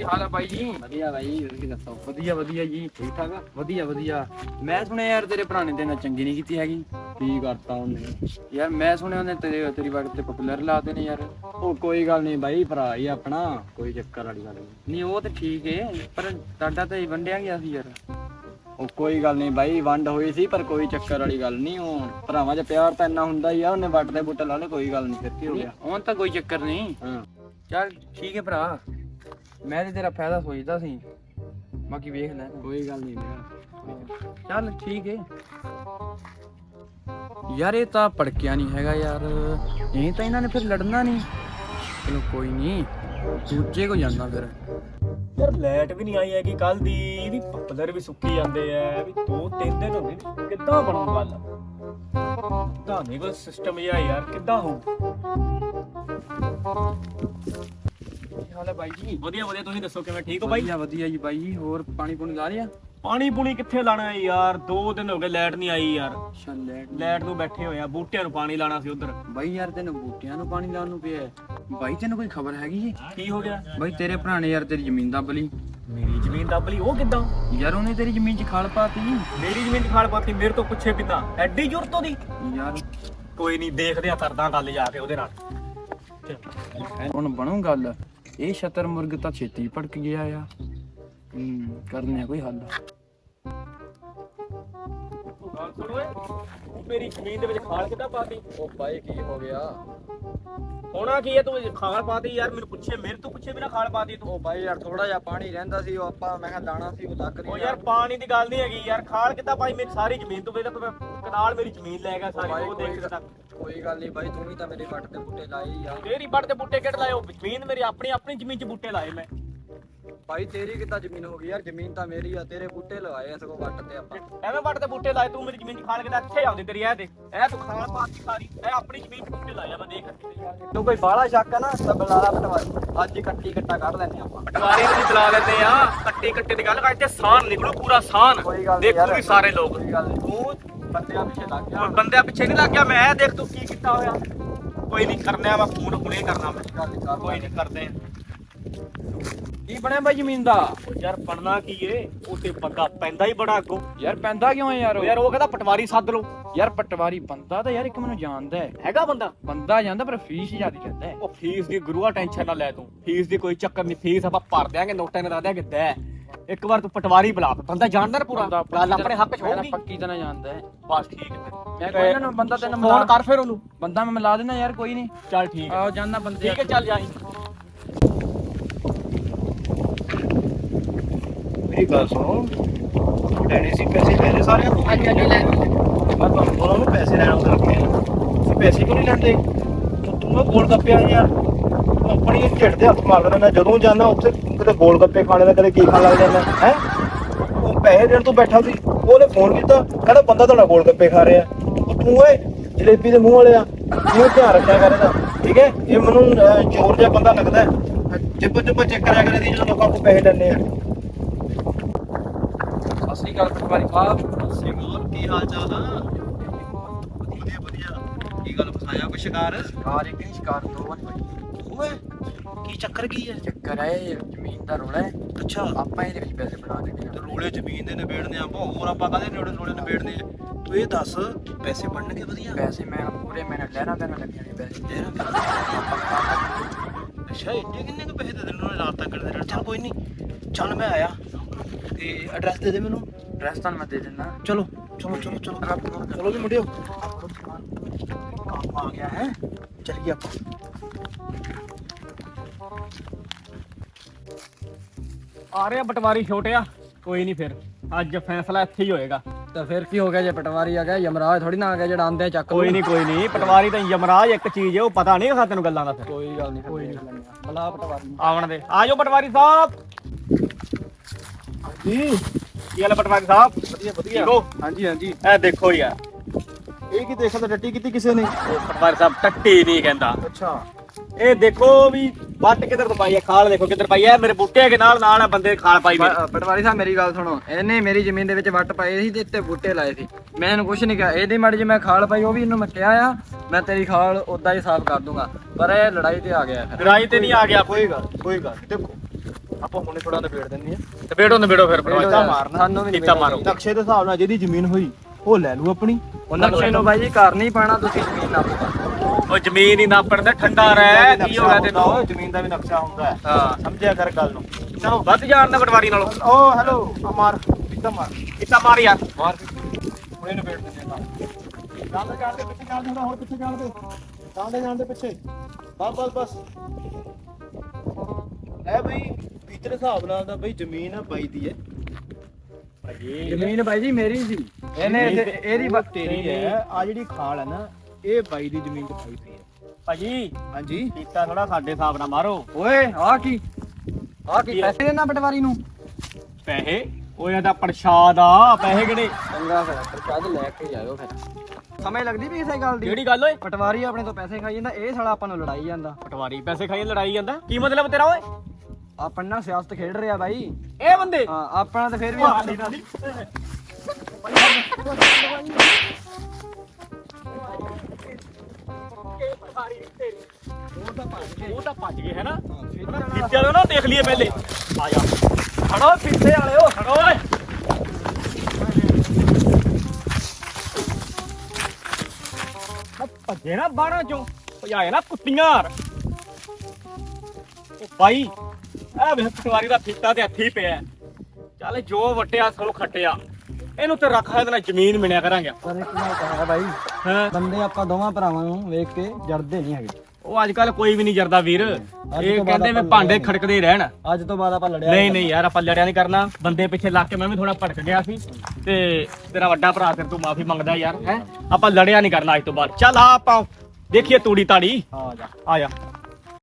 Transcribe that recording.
ਕੀ ਹਾਲ ਹੈ ਬਾਈ ਜੀ? ਵਧੀਆ ਬਾਈ ਤੁਸੀਂ ਦੱਸੋ? ਵਧੀਆ ਵਧੀਆ ਜੀ। ਠੀਕ ਠਾਕ? ਆ ਵਧੀਆ ਵਧੀਆ। ਮੈਂ ਸੁਣਿਆ ਯਾਰ ਤੇਰੇ ਤੇਰੇ ਨਾਲ ਚੰਗੀ ਨਹੀਂ ਕੀਤੀ ਹੈਗੀ। ਕੀ ਕਰਤਾ ਉਹਨੇ ਯਾਰ ਮੈਂ ਸੁਣਿਆ ਉਹਨੇ ਤੇਰੇ ਤੇਰੀ ਵਾਰ ਤੇ ਪਪੂਲਰ ਲਾਤੇ ਨੇ ਯਾਰ। ਉਹ ਕੋਈ ਗੱਲ ਨਹੀਂ ਬਾਈ ਭਰਾ ਹੀ ਆਪਣਾ ਕੋਈ ਚੱਕਰ ਵਾਲੀ ਗੱਲ ਨਹੀਂ। ਨਹੀਂ ਉਹ ਤੇ ਠੀਕ ਏ ਪਰ ਤੁਹਾਡਾ ਤਾਂ ਵੰਡਿਆ ਗਿਆ ਸੀ ਯਾਰ। ਉਹ ਕੋਈ ਗੱਲ ਨਹੀਂ ਬਾਈ ਵੰਡ ਹੋਈ ਸੀ ਪਰ ਕੋਈ ਚੱਕਰ ਵਾਲੀ ਗੱਲ ਨਹੀਂ। ਉਹ ਭਰਾਵਾਂ 'ਚ ਪਿਆਰ ਤਾਂ ਇੰਨਾ ਹੁੰਦਾ ਹੀ ਆ ਉਹਨੇ ਵੱਟ ਦੇ ਬੂਟੇ ਲਾ ਲਏ ਕੋਈ ਗੱਲ ਨਹੀਂ ਫਿਰ ਕੀ ਹੋ ਗਿਆ? ਉਹ ਤਾਂ ਕੋਈ ਚੱਕਰ ਨਹੀਂ। ਹਾਂ। ਚੱਲ ਠੀਕ ਹੈ ਭਰਾ। ਮੈਂ ਤੇ ਤੇਰਾ ਫਾਇਦਾ ਸੋਚਦਾ ਸੀ। ਬਾਕੀ ਵੇਖ ਲੈ। ਕੋਈ ਗੱਲ ਨਹੀਂ ਮੇਰਾ ਚੱਲ ਠੀਕ ਹੈ ਯਾਰ ਇਹ ਤਾਂ ਪੜਕਿਆ ਨਹੀਂ ਹੈਗਾ ਯਾਰ। ਇਹ ਤਾਂ ਇਹਨਾਂ ਨੇ ਫਿਰ ਲੜਨਾ ਨਹੀਂ ਚਲੋ ਕੋਈ ਨਹੀਂ ਦੂਜੇ ਕੋ ਜਾਂਦਾ ਫਿਰ। ਯਾਰ ਲਾਈਟ ਵੀ ਨਹੀਂ ਆਈ ਹੈਗੀ ਕੱਲ ਦੀ। ਇਹਦੀ ਪੱਪਲਰ ਵੀ ਸੁੱਕੀ ਜਾਂਦੇ ਐ ਵੀ ਦੋ ਤਿੰਨ ਦਿਨ ਹੋ ਗਏ ਕਿੱਦਾਂ ਬਣੂ ਗੱਲ? ਤਾਂ ਨਹੀਂ ਕੋਈ ਸਿਸਟਮ ਜਿਹਾ ਯਾਰ ਕਿੱਦਾਂ ਹੋਊ? ਹਾਲ ਹੈ ਬਾਈ ਜੀ? ਵਧੀਆ ਵਧੀਆ ਤੁਸੀਂ ਦੱਸੋ ਕਿਵੇਂ? ਠੀਕ ਹੋ ਬਾਈ? ਵਧੀਆ ਵਧੀਆ ਜੀ ਬਾਈ ਜੀ ਹੋਰ ਪਾਣੀ ਪੂਣੀ ਲਾ ਲਿਆ? ਪਾਣੀ ਪੂਣੀ ਕਿੱਥੇ ਲਾਣਾ ਹੈ ਯਾਰ? ਦੋ ਦਿਨ ਹੋ ਗਏ ਲਾਈਟ ਨਹੀਂ ਆਈ ਯਾਰ। ਛੱਲੇ ਲਾਈਟ ਨੂੰ ਬੈਠੇ ਹੋਏ ਆ ਬੂਟਿਆਂ ਨੂੰ ਪਾਣੀ ਲਾਣਾ ਸੀ ਉਧਰ। ਬਾਈ ਯਾਰ ਤੈਨੂੰ ਬੂਟਿਆਂ ਨੂੰ ਪਾਣੀ ਲਾਉਣ ਨੂੰ ਪਿਆ। ਹੈ। ਬਾਈ ਤੈਨੂੰ ਕੋਈ ਖਬਰ ਹੈਗੀ ਜੀ? ਕੀ ਹੋ ਗਿਆ? ਬਾਈ ਤੇਰੇ ਭਰਾ ਨੇ ਯਾਰ ਤੇਰੀ ਜ਼ਮੀਨ ਦੱਬ ਲਈ। ਮੇਰੀ ਜ਼ਮੀਨ ਦੱਬ ਲਈ? ਉਹ ਕਿੱਦਾਂ? ਯਾਰ ਉਹਨੇ ਤੇਰੀ ਜ਼ਮੀਨ 'ਚ ਖਾਲ ਪਾਤੀ ਮੇਰੀ ਜ਼ਮੀਨ 'ਚ ਖਾਲ ਪਾਤੀ ਮੇਰੇ ਤੋਂ ਪੁੱਛੇ ਬਿਨਾ ਐਡੀ ਜ਼ਰੂਰਤ ਉਹਦੀ ਯਾਰ। ਕੋਈ ਨਹੀਂ ਦੇਖਦੇ ਆ ਕਰਦਾ ਗੱਲ ਜਾ ਕੇ ਉਹਦੇ ਨਾਲ। ਹੁਣ ਬਣੂ ਗੱਲ? ਇਹ ਸ਼ਤਰ ਮੁਰਗ ਤਾਂ ਛੇਤੀ ਭੜਕ ਗਿਆ ਆ। ਹੂੰ ਕਰਨੇ ਆ ਕੋਈ ਹੱਲ। ਗੱਲ ਸੁਣ ਓਏ ਤੂੰ ਮੇਰੀ ਜ਼ਮੀਨ ਦੇ ਵਿੱਚ ਖਾਲ ਕਿੱਦਾਂ ਪਾਤੀ? ਉਹ ਬਾਈ ਕੀ ਹੋ ਗਿਆ? ਹੋਣਾ ਕੀ ਹੈ ਤੂੰ ਖਾਲ ਪਾਤੀ ਯਾਰ ਮੈਨੂੰ ਪੁੱਛੇ ਮੇਰੇ ਤੋਂ ਪੁੱਛੇ ਬਿਨਾ ਖਾਲ ਪਾਤੀ ਤੂੰ। ਉਹ ਬਾਈ ਯਾਰ ਥੋੜਾ ਜਿਹਾ ਪਾਣੀ ਰਹਿੰਦਾ ਸੀ ਉਹ ਆਪਾਂ ਮੈਂ ਕਿਹਾ ਦਾਣਾ ਸੀ ਉਹ ਲੱਗ ਉਹ ਨਹੀਂ ਯਾਰ ਪਾਣੀ ਦੀ ਗੱਲ ਨਹੀਂ ਹੈਗੀ ਯਾਰ ਖਾਲ ਕਿੱਦਾਂ ਪਾਈ? ਮੇਰੀ ਸਾਰੀ ਜ਼ਮੀਨ ਤੋਂ ਵੇਲੇ ਤੂੰ ਕਨਾਲ ਮੇਰੀ ਜ਼ਮੀਨ ਲੈ ਗਿਆ ਸਾਰੀ ਉਹ ਦੇਖ ਕਿੱਦਾਂ ਕੋਈ ਗੱਲ ਨਹੀਂ ਬਾਈ ਤੂੰ ਵੀ ਤਾਂ ਮੇਰੇ ਵੱਟ ਦੇ ਬੂਟੇ ਲਾਏ ਹੀ ਆ। ਤੇਰੀ ਵੱਟ ਦੇ ਬੂਟੇ ਕਿਹੜੇ ਲਾਏ? ਉਹ ਜ਼ਮੀਨ ਮੇਰੀ ਆਪਣੀ ਆਪਣੀ ਜ਼ਮੀਨ 'ਚ ਬੂਟੇ ਲਾਏ ਮੈਂ। ਬਾਈ ਤੇਰੀ ਕਿੱਦਾਂ ਜ਼ਮੀਨ ਹੋ ਗਈ ਯਾਰ? ਜ਼ਮੀਨ ਤਾਂ ਮੇਰੀ ਆ ਤੇਰੇ ਬੂਟੇ ਲਗਾਏ ਆ ਸਗੋਂ ਵੱਟ ਤੇ ਆਪਾਂ। ਐਵੇਂ ਵੱਟ ਦੇ ਬੂਟੇ ਲਾਏ ਤੂੰ ਮੇਰੀ ਜ਼ਮੀਨ 'ਚ ਖਾਲ ਕਿੱਦਾਂ ਇੱਥੇ ਆਉਂਦੀ ਤੇਰੀ ਇਹ ਦੇ ਇਹ ਤੂੰ ਖਾਲ ਪਾਤੀ ਸਾਰੀ ਇਹ ਆਪਣੀ ਜ਼ਮੀਨ 'ਚ ਬੂਟੇ ਲਾਏ ਆ ਮੈਂ ਦੇਖ ਕੇ ਤੂੰ ਕੋਈ ਬਾਹਲਾ ਸ਼ੱਕ ਆ ਨਾ ਤਾਂ ਬਲਾਲਾ ਪਟਵਾਰੀ ਅੱਜ ਹੀ ਕੱਟੀ ਕੱਟਾ ਕੱਢ ਲੈਨੇ ਆਪਾਂ। ਪਟਵਾਰੀ ਵੀ ਬੁਲਾ ਲੈਂਦੇ ਆ ਕੱਟੀ ਕੱਟੇ ਦੀ ਗੱਲ ਕਰਦੇ ਸਾਨ ਨਿਕਲੂ ਪੂਰਾ ਸਾਨ। ਕੋਈ ਗੱਲ ਨੀ ਦੇਖੂ ਯਾਰ। ਵੀ ਸਾਰੇ ਲੋਕ। ਕੋਈ ਗੱਲ ਨਹੀਂ ਤੂੰ ਬੰਦਿਆਂ ਪਿੱਛੇ ਲੱਗ ਗਿਆ। ਹੁਣ ਬੰਦਿਆਂ ਪਿੱਛੇ ਨਹੀਂ ਲੱਗ ਗਿਆ ਮੈਂ ਦੇਖ ਤੂੰ ਕੀ ਕੀਤਾ ਹੋਇਆ। ਕੋਈ ਨਹੀਂ ਕਰਨਿਆ ਵਾ ਫੋਨ ਹੁਣੇ ਕਰਨਾ ਮੈਂ। ਨੀ ਕੋਈ ਨਹੀਂ ਕਰਦੇ। ਕੀ ਬਣਿਆ ਬਾਈ ਜ਼ਮੀਨ ਦਾ? ਯਾਰ ਬਣਨਾ ਕੀ ਏ? ਉਹ ਤੇ ਬੰਦਾ ਪੈਂਦਾ ਹੀ ਬੜਾ ਅੱਗੋਂ। ਯਾਰ ਪੈਂਦਾ ਕਿਉਂ ਹੈ ਯਾਰ ਉਹ? ਯਾਰ ਉਹ ਕਹਿੰਦਾ ਪਟਵਾਰੀ ਸੱਦ ਲਓ। ਯਾਰ ਪਟਵਾਰੀ ਬੰਦਾ ਤਾਂ ਯਾਰ ਇੱਕ ਮੈਨੂੰ ਜਾਣਦਾ ਹੈ। ਹੈਗਾ ਬੰਦਾ? ਬੰਦਾ ਜਾਂਦਾ ਪਰ ਫੀਸ ਜ਼ਿਆਦਾ ਲੈਂਦਾ ਹੈ। ਉਹ ਫੀਸ ਦੀ ਗੁਰੂਆ ਟੈਨਸ਼ਨ ਨਾ ਲੈ ਤੂੰ। ਫੀਸ ਦੀ ਕੋਈ ਚੱਕਰ ਨਹੀਂ ਫੀਸ ਆਪਾਂ ਭਰ ਦਿਆਂਗੇ ਨੋਟਾਂ ਨਾਲ ਦਿਆਂਗੇ ਦੇ। ਇੱਕ ਵਾਰ ਤੂੰ ਪਟਵਾਰੀ ਬੁਲਾ ਬੰਦਾ ਜਾਣਦਾ ਨਾ ਪੂਰਾ। ਗੱਲ ਆਪਣੇ ਹੱਕ ਚ ਮੈਂ ਤਾਂ ਹੋਊਗੀ ਪੱਕੀ ਤਰ੍ਹਾਂ ਜਾਣਦਾ ਹੈ। ਬਸ ਠੀਕ ਹੈ ਮੈਂ ਕੋਈ ਨਾ ਬੰਦਾ ਤੈਨੂੰ ਫੋਨ ਕਰ ਫਿਰ ਉਹਨੂੰ। ਬੰਦਾ ਮੈਂ ਮਿਲਾ ਦੇਣਾ ਯਾਰ ਕੋਈ ਨਹੀਂ। ਚੱਲ ਠੀਕ ਹੈ। ਆਓ ਜਾਣਾ ਬੰਦੇ। ਠੀਕ ਹੈ ਚੱਲ ਜਾਈ। ਮੇਰੀ ਗੱਲ ਸੁਣੋ। ਲੈਣੇ ਸੀ ਪੈਸੇ ਮੇਰੇ ਸਾਰਿਆਂ ਤੋਂ ਅੱਜ ਅੱਜ ਲੈ ਮੈਂ ਤੁਹਾਨੂੰ ਬੋਲਾਂ ਨੂੰ ਪੈਸੇ ਲੈਣ ਉਧਰ ਰੱਖੇ ਪੈਸੇ ਕਿਉਂ ਨਹੀਂ ਲੈਂਦੇ? ਤੂੰ ਤੂੰ ਨਾ ਗੋਲ ਗੱਪੇ ਆ ਯਾਰ। ਆਪਣੀ ਢਿੱਡ ਦੇ ਹੱਥ ਮਾਰ ਲੈਣਾ ਜਦੋਂ ਜਾਣਾ ਉੱਥੇ ਕਿਤੇ ਗੋਲ ਗੱਪੇ ਖਾਣੇ ਦਾ ਕਦੇ ਕੀ ਖਾਣ ਲੱਗ ਜਾਂਦਾ ਹੈ? ਉਹ ਪੈਸੇ ਦੇਣ ਤੋਂ ਬੈਠਾ ਸੀ ਉਹਨੇ ਫੋਨ ਕੀਤਾ ਕਹਿੰਦਾ ਬੰਦਾ ਤੁਹਾਡਾ ਗੋਲ ਗੱਪੇ ਖਾ ਰਿਹਾ। ਉਹ ਤੂੰ ਓਏ ਜਲੇਬੀ ਦੇ ਮੂੰਹ ਵਾਲਿਆ ਤੂੰ ਧਿਆਨ ਰੱਖਿਆ ਕਰ ਇਹਦਾ ਠੀਕ ਹੈ? ਇਹ ਮੈਨੂੰ ਚੋਰ ਜਿਹਾ ਬੰਦਾ ਲੱਗਦਾ ਜਿੱਪ ਜਿੱਪ ਚੈੱਕ ਕਰਿਆ ਕਰੇ ਦੀ ਜਦੋਂ ਲੋਕਾਂ ਕੋਲ ਪੈਸੇ ਲੈਣੇ ਆ। ਸਤਿ ਸ੍ਰੀ ਅਕਾਲ ਪਟਵਾਰੀ ਸਾਹਿਬ। ਸਿਮੋਨ ਕੀ ਹਾਲ ਚਾਲ ਆ? ਵਧੀਆ ਵਧੀਆ। ਕੀ ਗੱਲ ਫਸਾਇਆ ਕੋਈ ਸ਼ਿਕਾਰ? ਕਾਰ ਇੱਕ ਨਹੀਂ ਸ਼ਿਕਾਰ ਦੋ ਵਾਰ ਓਏ ਕੀ ਚੱਕਰ ਕੀ ਹੈ? ਚੱਕਰ ਹੈ ਇਹ ਜ਼ਮੀਨ ਦਾ ਰੋਲਾ ਹੈ। ਅੱਛਾ। ਆਪਾਂ ਇਹਦੇ ਵਿੱਚ ਪੈਸੇ ਬਣਾ ਦੇਣੇ ਤੇ ਆ ਰੋਲੇ ਜ਼ਮੀਨ ਦੇ ਨਿਬੇੜਨੇ ਆ ਆਪਾਂ ਹੋਰ ਆਪਾਂ ਕਾਹਦੇ ਰੋਲੇ ਰੋਲੇ ਨਿਬੇੜਨੇ ਆ? ਤੂੰ ਇਹ ਦੱਸ ਪੈਸੇ ਬਣਨਗੇ ਵਧੀਆ? ਪੈਸੇ ਮੈਂ ਪੂਰੇ ਮਹੀਨੇ ਲੈਣਾ ਪੈਣਾ ਲੱਗਣੇ ਨੇ ਪੈਸੇ। ਤੇਰਾ ਅੱਛਾ ਇੰਨੇ ਕਿੰਨੇ ਕੁ ਪੈਸੇ ਦੇ ਦੇਣ ਉਹਨੇ ਰਾਤ ਤੱਕ ਦੇ ਦੇਣ? ਚੱਲ ਕੋਈ ਨਹੀਂ ਚੱਲ ਮੈਂ ਆਇਆ। ਤੇ ਐਡਰੈਸ ਦੇ ਦੇ ਮੈਨੂੰ। ਡਰੈਸ ਤਾਂ ਮੈਂ ਦੇ ਦਿੰਦਾ। ਚਲੋ ਚਲੋ ਚਲੋ ਚਲੋ। ਚਲੋ ਵੀ ਮੁੰਡਿਓ। ਕੰਮ ਆ ਗਿਆ ਹੈ? ਚੱਲੀਏ ਆਪਾਂ। ਆ ਰਿਹਾ ਪਟਵਾਰੀ ਛੋਟਿਆ। ਕੋਈ ਨਹੀਂ ਫਿਰ। ਅੱਜ ਫੈਸਲਾ ਇੱਥੇ ਹੀ ਹੋਏਗਾ। ਤਾਂ ਫਿਰ ਕੀ ਹੋ ਗਿਆ ਜੇ ਪਟਵਾਰੀ ਆ ਗਿਆ ਯਮਰਾਜ ਥੋੜੀ ਨਾ ਆ ਗਿਆ ਜਿਹੜਾ ਆਂਦੇ ਚੱਕ ਕੋਈ ਨਹੀਂ ਕੋਈ ਨਹੀਂ ਪਟਵਾਰੀ ਤਾਂ ਯਮਰਾਜ ਇੱਕ ਚੀਜ਼ ਹੈ ਉਹ ਪਤਾ ਨਹੀਂ ਹੈਗਾ ਤੈਨੂੰ ਗੱਲਾਂ ਦਾ ਫਿਰ। ਕੋਈ ਗੱਲ ਨਹੀਂ ਕੋਈ ਨਹੀਂ ਬਲਾ ਪਟਵਾਰੀ। ਆਵਣ ਦੇ। ਆ ਜਾਓ ਪਟਵਾਰੀ ਸਾਹਿਬ। ਜੀ। ਕੀ ਹਾਲ ਹੈ ਪਟਵਾਰੀ ਸਾਹਿਬ? ਵਧੀਆ ਹੋ? ਹਾਂਜੀ ਹਾਂਜੀ। ਇਹ ਦੇਖੋ ਯਾਰ। ਇਹ ਕੀ ਦੇਖਦਾ ਟੱਟੀ ਕੀਤੀ ਕਿਸੇ ਨੇ? ਉਹ ਪਟਵਾਰੀ ਸਾਹਿਬ ਟੱਟੀ ਨਹੀਂ ਕਹਿੰਦਾ। ਅੱਛਾ। ਇਹ ਦੇਖੋ ਵੀ ਵੱਟ ਕਿੱਧਰ ਤੋਂ ਪਾਈ ਹੈ ਖਾਲ ਦੇਖੋ ਕਿੱਧਰ ਪਾਈ ਹੈ ਮੇਰੇ ਬੂਟੇ ਦੇ ਨਾਲ ਨਾਲ ਆ ਬੰਦੇ ਖਾਲ ਪਾਈ ਮੇਰੇ ਪ- ਪਟਵਾਰੀ ਸਾਹਿਬ ਮੇਰੀ ਗੱਲ ਸੁਣੋ ਇਹਨੇ ਮੇਰੀ ਜ਼ਮੀਨ ਦੇ ਵਿੱਚ ਵੱਟ ਪਾਏ ਸੀ ਤੇ ਇੱਥੇ ਬੂਟੇ ਲਾਏ ਸੀ। ਮੈਂ ਇਹਨੂੰ ਕੁਝ ਨਹੀਂ ਕਿਹਾ ਇਹਦੀ ਮੜ ਜੇ ਮੈਂ ਖਾਲ ਪਾਈ ਉਹ ਵੀ ਇਹਨੂੰ ਮੈਂ ਕਿਹਾ ਆ ਮੈਂ ਤੇਰੀ ਖਾਲ ਉਦਾਂ ਹੀ ਸਾਫ਼ ਕਰ ਦੂੰਗਾ। ਪਰ ਇਹ ਲੜਾਈ ਤੇ ਆ ਗਿਆ ਫਿਰ। ਲੜਾਈ ਤੇ ਨਹੀਂ ਆ ਗਿਆ। ਕੋਈ ਗੱਲ ਕੋਈ ਗੱਲ ਨੀ। ਦੇਖੋ ਆਪਾਂ ਹੁਣੇ ਥੋੜਾ ਨਿਬੇੜ ਦਿੰਦੇ ਆ ਨਿਬੇੜੋ ਨਿਬੇੜੋ ਫਿਰ ਇੱਟਾਂ ਮਾਰਨਾ। ਸਾਨੂੰ ਵੀ ਇੱਟਾਂ ਮਾਰੋ। ਨਕਸ਼ੇ ਦੇ ਹਿਸਾਬ ਨਾਲ ਜਿਹਦੀ ਜ਼ਮੀਨ ਹੋਈ ਉਹ ਲੈ ਲੂ ਆਪਣੀ। ਉਹ ਨਕਸ਼ੇ ਨੂੰ ਬਾਈ ਜੀ ਕਰ ਨਹੀਂ ਪਾਣਾ ਤੁਸੀਂ ਜ਼ਮੀਨ ਨਾ ਉਹ ਜ਼ਮੀਨ ਹੀ ਨਾਪਣ ਤੇ ਠੰਡਾ ਰਹਿ ਕੀ ਹੋ ਗਿਆ ਤੈਨੂੰ? ਜ਼ਮੀਨ ਦਾ ਵੀ ਨਕਸ਼ਾ ਹੁੰਦਾ ਹੈ। ਹਾਂ। ਸਮਝਿਆ ਕਰ ਗੱਲ ਨੂੰ। ਚਲੋ ਵੱਧ ਜਾਣ ਦਾ ਪਟਵਾਰੀ ਨਾਲੋਂ। ਓ ਹੈਲੋ ਅਮਰ ਇੱਟਾਂ ਮਾਰ। ਇੱਟਾਂ ਮਾਰ ਯਾਰ। ਮਾਰ। ਹੁਣੇ ਨਿਬੇੜ ਦਿੰਦੇ ਆ ਜਾਂਦੇ ਜਾਂਦੇ ਪਿੱਛੇ ਜਾਂਦੇ ਹੁਣ ਪਿੱਛੇ ਜਾਂਦੇ ਜਾਂਦੇ ਜਾਂਦੇ ਪਿੱਛੇ। ਬਸ ਬਸ ਬਸ। ਐ ਬਈ ਪਿਛਲੇ ਹਿਸਾਬ ਨਾਲ ਤਾਂ ਬਈ ਜ਼ਮੀਨ ਆ ਬਾਈ ਦੀ ਹੈ। ਜ਼ਮੀਨ ਬਾਈ ਜੀ ਮੇਰੀ ਸੀ ਇਹਨੇ ਇਹਦੀ- ਬ- ਤੇਰੀ ਹੈ ਆ ਜਿਹੜੀ ਖਾਲ ਹੈ ਨਾ ਇਹ ਬਾਈ ਦੀ ਜ਼ਮੀਨ ਤੇ ਪਾਈ ਪਈ ਹੈ ਭਾਜੀ ਹਾਂਜੀ। ਕੀਤਾ ਥੋੜਾ ਸਾਡੇ ਹਿਸਾਬ ਨਾਲ ਮਾਰੋ। ਓਏ ਆ ਕੀ? ਆ ਕੀ ਪੈਸੇ ਦੇਣਾ ਪਟਵਾਰੀ ਨੂੰ? ਪੈਸੇ? ਉਹ ਇਹਦਾ ਪ੍ਰਸ਼ਾਦ ਆ ਪੈਸੇ ਕਿਹੜੇ? ਚੰਗਾ ਫਿਰ ਪ੍ਰਸ਼ਾਦ ਲੈ ਕੇ ਜਾਇਓ ਫਿਰ। ਸਮਝ ਲੱਗਦੀ ਵੀ ਕਿਸੇ ਗੱਲ ਦੀ? ਕਿਹੜੀ ਗੱਲ ਓਏ? ਪਟਵਾਰੀ ਆਪਣੇ ਤੋਂ ਪੈਸੇ ਖਾਈ ਜਾਂਦਾ ਇਹ ਸਾਲਾ ਆਪਾਂ ਨੂੰ ਲੜਾਈ ਜਾਂਦਾ। ਪਟਵਾਰੀ ਪੈਸੇ ਖਾਈ ਲੜਾਈ ਜਾਂਦਾ? ਕੀ ਮਤਲਬ ਤੇਰਾ ਓਏ? ਆਪਣ ਨਾਲ ਸਿਆਸਤ ਖੇਡ ਰਿਹਾ ਬਾਈ। ਇਹ ਬੰਦੇ? ਹਾਂ ਆਪਣਾ ਤਾਂ ਫਿਰ ਵੀ ਉਹ ਤਾਂ ਭੱਜ ਗਏ, ਹੈ ਨਾ? ਕਿੱਥੇ ਨਾ, ਦੇਖ ਲਈਏ ਪਹਿਲੇ। ਆ ਜਾ। ਖੜੋ ਪਿੱਛੇ ਵਾਲਿਓ ਖੜੋ ਓਏ। ਆ ਭੱਜੇ ਨਾ ਬਾਹਰਾਂ ਚੋਂ। ਭਜਾਏ ਨਾ ਕੁੱਤੀਆਂ ਉਹ ਭਾਈ ਆ ਵੇ ਪਟਵਾਰੀ ਦਾ ਫੀਤਾ ਤੇ ਹੱਥੀ ਪਿਆ। ਚੱਲ ਜੋ ਵਟਿਆ ਸੋ ਖੱਟਿਆ। ਇਹਨੂੰ ਤੇ ਰੱਖ ਇਹਦੇ ਨਾਲ ਜ਼ਮੀਨ ਮਿਣਿਆ ਕਰਾਂਗੇ। ਪਰ ਇੱਕ ਮੈਂ ਕਹਾਂ ਬਾਈ ਹਾਂ? ਬੰਦੇ ਆਪਾਂ ਦੋਵਾਂ ਭਰਾਵਾਂ ਨੂੰ ਵੇਖ ਕੇ ਜਰਦੇ ਨਹੀਂ ਹੈਗੇ। ਉਹ ਅੱਜ ਕੱਲ ਕੋਈ ਵੀ ਨਹੀਂ ਜਰਦਾ ਵੀਰ। ਇਹ ਕਹਿੰਦੇ ਵੀ ਭਾਂਡੇ ਖੜਕਦੇ ਹੀ ਰਹਿਣ। ਅੱਜ ਤੋਂ ਬਾਅਦ ਆਪਾਂ ਲੜਿਆ ਨਹੀਂ ਨਹੀਂ ਯਾਰ ਆਪਾਂ ਲੜਿਆ ਨਹੀਂ ਕਰਨਾ। ਬੰਦੇ ਪਿੱਛੇ ਲੱਗ ਕੇ ਮੈਂ ਵੀ ਥੋੜਾ ਭੜਕ ਗਿਆ ਸੀ। ਤੇ ਤੇਰਾ ਵੱਡਾ ਭਰਾ ਤੇਰੇ ਤੋਂ ਮਾਫੀ ਮੰਗਦਾ ਯਾਰ ਹੈ? ਆਪਾਂ ਲੜਿਆ ਨਹੀਂ ਕਰਨਾ ਅੱਜ ਤੋਂ ਬਾਅਦ। ਚੱਲ ਆ ਆਪਾਂ ਦੇਖੀਏ ਤੂੜੀ ਤਾੜੀ ਆ ਜਾ। ਆ ਜਾ।